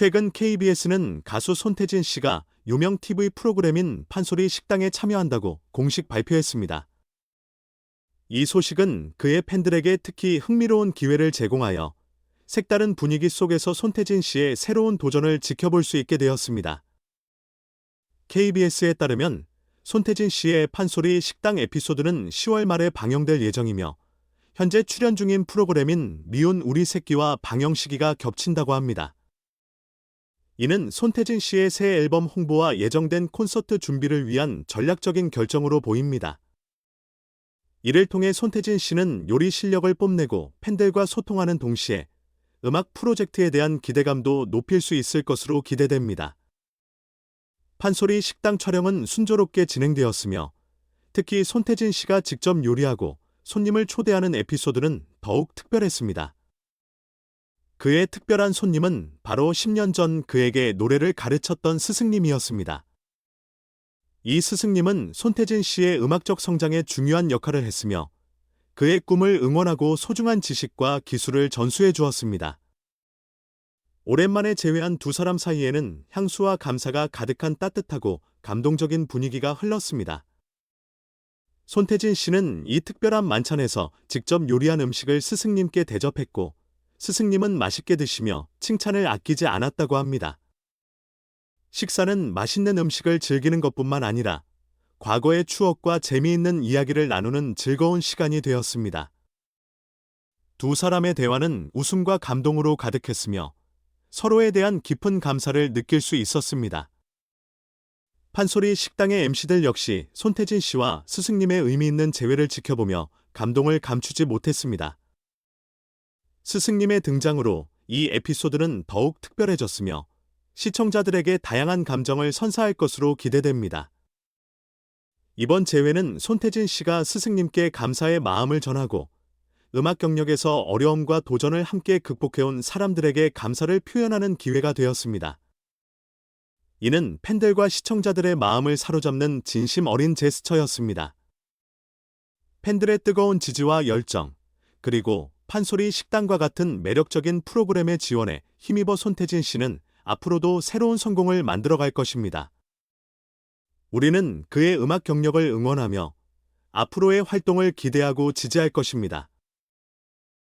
최근 KBS는 가수 손태진 씨가 유명 TV 프로그램인 판소리 식당에 참여한다고 공식 발표했습니다. 이 소식은 그의 팬들에게 특히 흥미로운 기회를 제공하여 색다른 분위기 속에서 손태진 씨의 새로운 도전을 지켜볼 수 있게 되었습니다. KBS에 따르면 손태진 씨의 판소리 식당 에피소드는 10월 말에 방영될 예정이며 현재 출연 중인 프로그램인 미운 우리 새끼와 방영 시기가 겹친다고 합니다. 이는 손태진 씨의 새 앨범 홍보와 예정된 콘서트 준비를 위한 전략적인 결정으로 보입니다. 이를 통해 손태진 씨는 요리 실력을 뽐내고 팬들과 소통하는 동시에 음악 프로젝트에 대한 기대감도 높일 수 있을 것으로 기대됩니다. 판소리 식당 촬영은 순조롭게 진행되었으며 특히 손태진 씨가 직접 요리하고 손님을 초대하는 에피소드는 더욱 특별했습니다. 그의 특별한 손님은 바로 10년 전 그에게 노래를 가르쳤던 스승님이었습니다. 이 스승님은 손태진 씨의 음악적 성장에 중요한 역할을 했으며 그의 꿈을 응원하고 소중한 지식과 기술을 전수해 주었습니다. 오랜만에 재회한 두 사람 사이에는 향수와 감사가 가득한 따뜻하고 감동적인 분위기가 흘렀습니다. 손태진 씨는 이 특별한 만찬에서 직접 요리한 음식을 스승님께 대접했고 스승님은 맛있게 드시며 칭찬을 아끼지 않았다고 합니다. 식사는 맛있는 음식을 즐기는 것뿐만 아니라 과거의 추억과 재미있는 이야기를 나누는 즐거운 시간이 되었습니다. 두 사람의 대화는 웃음과 감동으로 가득했으며 서로에 대한 깊은 감사를 느낄 수 있었습니다. 판소리 식당의 MC들 역시 손태진 씨와 스승님의 의미 있는 재회를 지켜보며 감동을 감추지 못했습니다. 스승님의 등장으로 이 에피소드는 더욱 특별해졌으며 시청자들에게 다양한 감정을 선사할 것으로 기대됩니다. 이번 재회는 손태진 씨가 스승님께 감사의 마음을 전하고 음악 경력에서 어려움과 도전을 함께 극복해온 사람들에게 감사를 표현하는 기회가 되었습니다. 이는 팬들과 시청자들의 마음을 사로잡는 진심 어린 제스처였습니다. 팬들의 뜨거운 지지와 열정, 그리고 판소리 식당과 같은 매력적인 프로그램의 지원에 힘입어 손태진 씨는 앞으로도 새로운 성공을 만들어갈 것입니다. 우리는 그의 음악 경력을 응원하며 앞으로의 활동을 기대하고 지지할 것입니다.